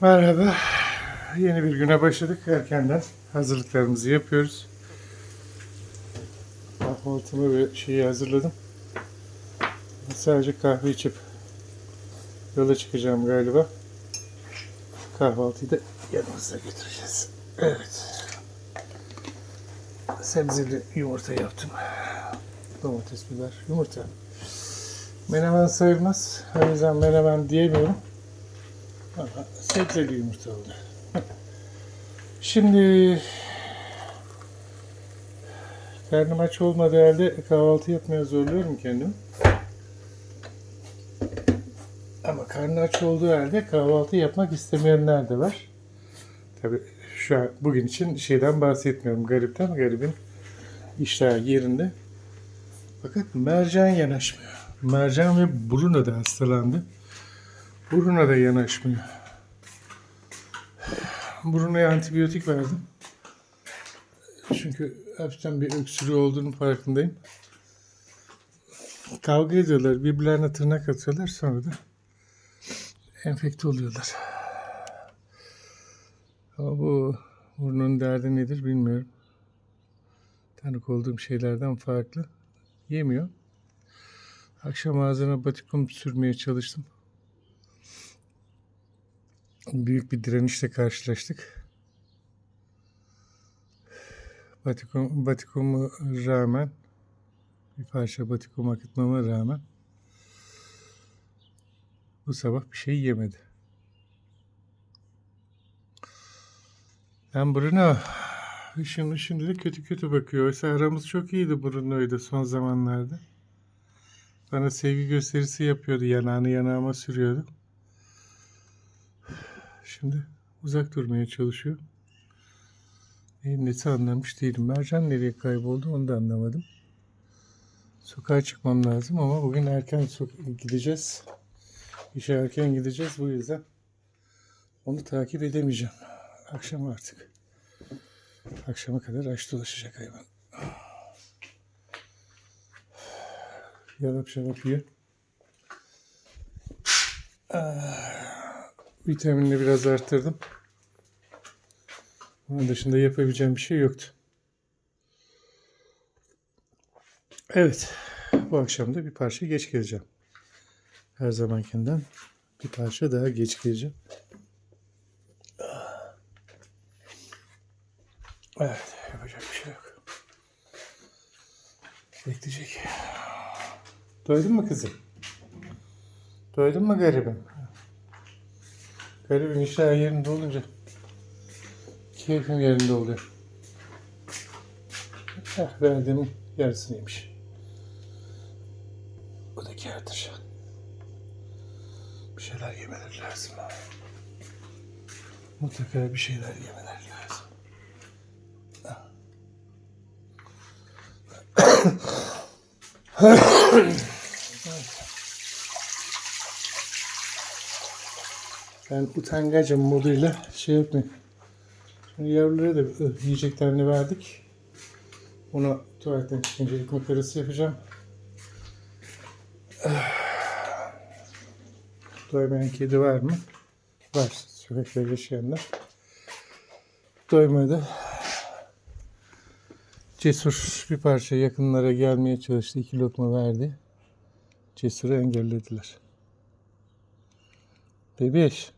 Merhaba. Yeni bir güne başladık. Erkenden hazırlıklarımızı yapıyoruz. Kahvaltımı ve şeyi hazırladım. Sadece kahve içip yola çıkacağım galiba. Kahvaltıyı da yanımızda götüreceğiz. Evet. Sebzeli yumurta yaptım. Domates, biber, yumurta. Menemen sayılmaz. O yüzden menemen diyemiyorum. Sebzeli yumurta oldu. Şimdi karnım aç olmadığı halde kahvaltı yapmaya zorluyorum kendimi. Ama karnı aç olduğu halde kahvaltı yapmak istemeyenler de var. Tabii şu an bugün için şeyden bahsetmiyorum. Garipten garibin işler yerinde. Fakat mercan yanaşmıyor. Mercan ve Bruno da hastalandı. Bruno da yanaşmıyor. Bruno'ya antibiyotik verdim. Çünkü hafiften bir öksürüğü olduğunu farkındayım. Kavga ediyorlar. Birbirlerine tırnak atıyorlar. Sonra da enfekte oluyorlar. Ama bu burnun derdi nedir bilmiyorum. Tanık olduğum şeylerden farklı. Yemiyor. Akşam ağzına batikum sürmeye çalıştım. Büyük bir direnişle karşılaştık. Batikum, batikumu rağmen bir parça batikum akıtmama rağmen bu sabah bir şey yemedi. Ben Bruno şimdi şimdi de kötü kötü bakıyor. Oysa aramız çok iyiydi Bruno'ydu son zamanlarda. Bana sevgi gösterisi yapıyordu. Yanağını yanağıma sürüyordu. Şimdi uzak durmaya çalışıyor. Neyin nesi anlamış değilim. Mercan nereye kayboldu onu da anlamadım. Sokağa çıkmam lazım ama bugün erken gideceğiz. İşe erken gideceğiz bu yüzden. Onu takip edemeyeceğim. Akşam artık. Akşama kadar aç dolaşacak hayvan. Yalap şalap yiyor. Ah, Vitaminini biraz arttırdım. Onun dışında yapabileceğim bir şey yoktu. Evet. Bu akşam da bir parça geç geleceğim. Her zamankinden bir parça daha geç geleceğim. Evet. Yapacak bir şey yok. Bekleyecek. Doydun mu kızım? Doydun mu garibim? Garibim işler yerinde olunca keyfim yerinde oluyor. Heh, verdiğimin yarısını yemiş. Bu da kârdır. Bir şeyler yemeleri lazım. Mutlaka bir şeyler yemeleri lazım. Ben utangacım moduyla şey yapmayayım. Şimdi yavrulara da yiyeceklerini verdik. Ona tuvaletten çıkınca ekmek arası yapacağım. Ah. Doymayan kedi var mı? Var. Sokakta yaşayanlar. Doymadı. Cesur bir parça yakınlara gelmeye çalıştı. İki lokma verdi. Cesur'u engellediler. Bebiş.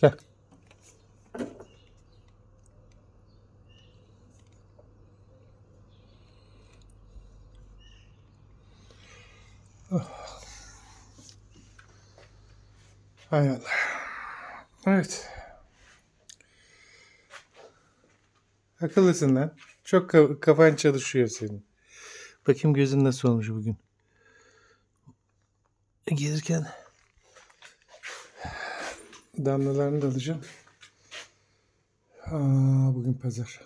Gel. Oh. Hay Allah. Evet. Akıllısın lan. Çok ka- kafan çalışıyor senin. Bakayım gözün nasıl olmuş bugün. Gelirken damlalarını da alacağım. Aa, bugün pazar.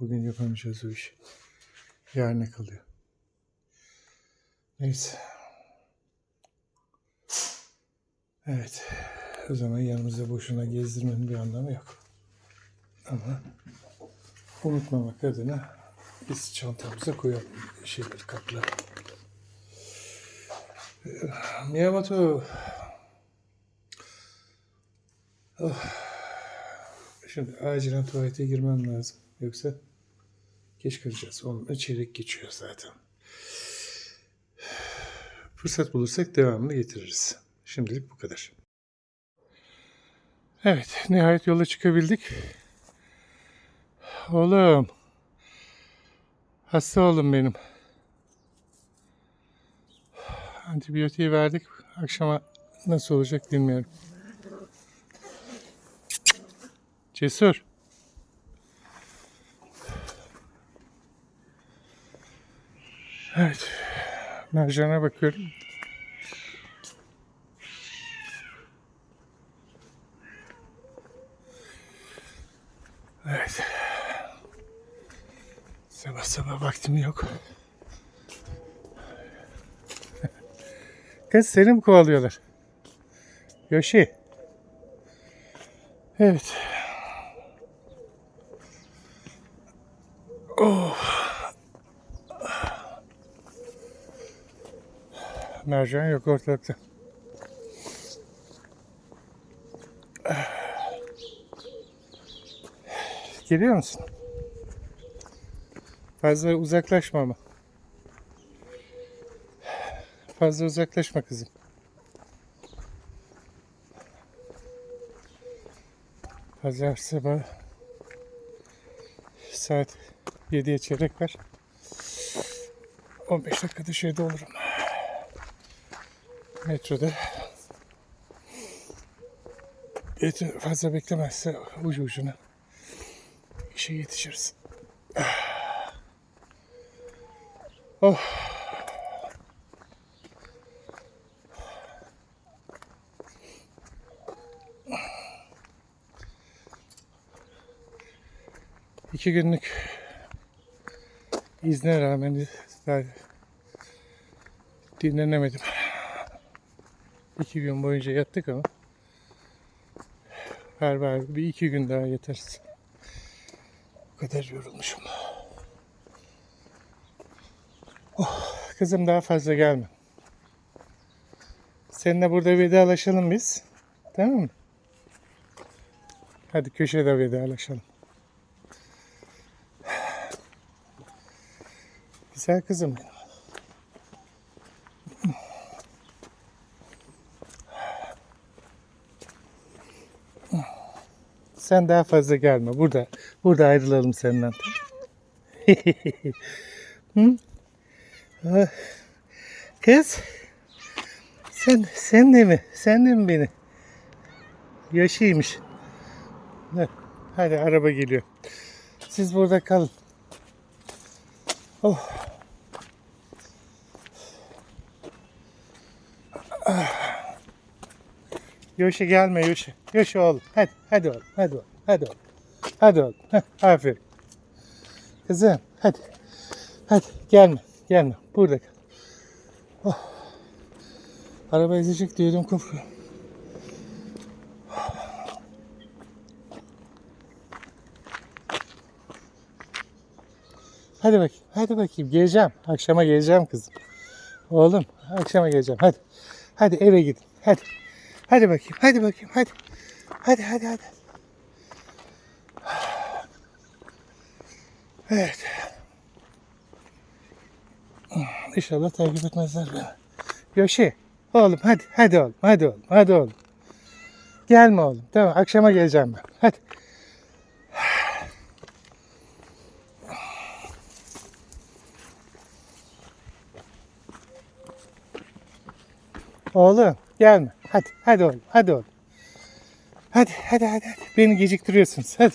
Bugün yapamayacağız o işi. Yarına kalıyor. Neyse. Evet. O zaman yanımızda boşuna gezdirmenin bir anlamı yok. Ama unutmamak adına biz çantamıza koyalım şeyleri kapları. Miyamoto Şimdi acilen tuvalete girmem lazım. Yoksa geç kalacağız. Onun çeyrek geçiyor zaten. Fırsat bulursak devamını getiririz. Şimdilik bu kadar. Evet, nihayet yola çıkabildik. Oğlum. Hasta oğlum benim. Antibiyotiği verdik. Akşama nasıl olacak bilmiyorum. Cesur. Evet. Mercan'a bakıyorum. Evet. Sabah sabah vaktim yok. Kız seni mi kovalıyorlar? Yoshi. Evet. Mercan yok ortalıkta. Geliyor musun? Fazla uzaklaşma ama. Fazla uzaklaşma kızım. Pazar sabah saat 7'ye çeyrek var. 15 dakikada şeyde olurum. Metroda. Yet- fazla beklemezse ucu ucuna işe yetişiriz. Oh. İki günlük izne rağmen dinlenemedim. İki gün boyunca yattık ama her var bir iki gün daha yeteriz. Bu kadar yorulmuşum. Oh, kızım daha fazla gelme. Seninle burada vedalaşalım biz. Tamam mı? Hadi köşede vedalaşalım. Güzel kızım benim. Sen daha fazla gelme. Burada burada ayrılalım senden. Hı? Ah, Kız. Sen sen de mi? Sen de mi beni? Yaşıymış. Hadi, hadi araba geliyor. Siz burada kalın. Oh. Yoşa gelme Yoşa. Yoşa oğlum. Hadi hadi oğlum. Hadi oğlum. Hadi oğlum. Hadi oğlum. Heh, aferin. Kızım hadi. Hadi gelme. Gelme. Burada kal. Oh. Araba ezecek diyordum kopuyor. Hadi bakayım. Hadi bakayım. Geleceğim. Akşama geleceğim kızım. Oğlum akşama geleceğim. Hadi. Hadi eve gidin. Hadi. Hadi bakayım. Hadi bakayım. Hadi. Hadi hadi hadi. Evet. İnşallah takip etmezler beni. Yoşi. Oğlum hadi. Hadi oğlum. Hadi oğlum. Hadi oğlum. Gelme oğlum. Tamam akşama geleceğim ben. Hadi. Oğlum gelme. Hadi hadi oğlum. Hadi oğlum. Hadi hadi hadi. hadi. Beni geciktiriyorsunuz. Hadi.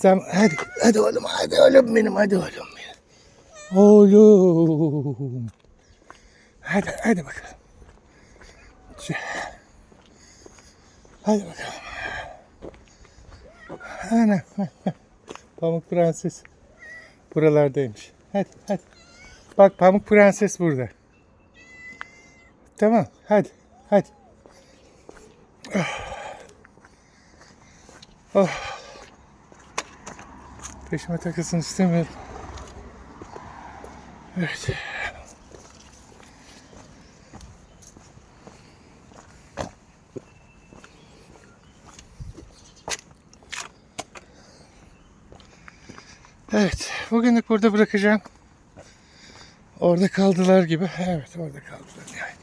Sen hadi. Hadi oğlum. Hadi oğlum benim. Hadi oğlum benim. Oğlum. Hadi hadi bakalım. Hadi bakalım. Ana. Pamuk Prenses buralardaymış. Hadi hadi. Bak Pamuk Prenses burada. Tamam. Hadi. Hadi. Oh. oh. Peşime takılsın istemiyorum. Evet. Evet, bugünlük burada bırakacağım. Orada kaldılar gibi. Evet, orada kaldılar yani.